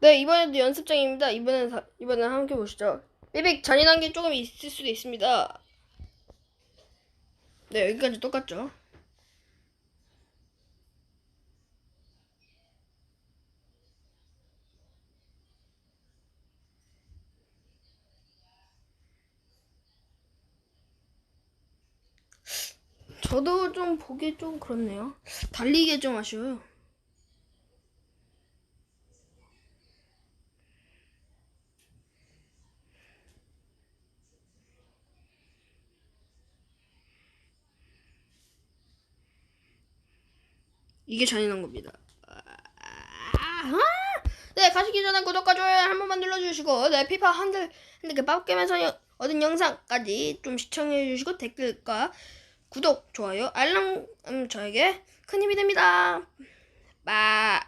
네, 이번에도 연습장입니다. 이번엔, 사- 이번엔 함께 보시죠. 삐빅 잔인한 게 조금 있을 수도 있습니다. 네, 여기까지 똑같죠. 저도 좀 보기 좀 그렇네요. 달리기 좀 아쉬워요. 이게 잔인한 겁니다. 아, 네, 가시기 전에 구독과 좋아요 한 번만 눌러주시고, 네, 피파 한들, 한들 여- 얻은 영상까지 좀 시청해주시고, 댓글과 구독, 좋아요, 알람, 음, 저에게 큰 힘이 됩니다. 빠.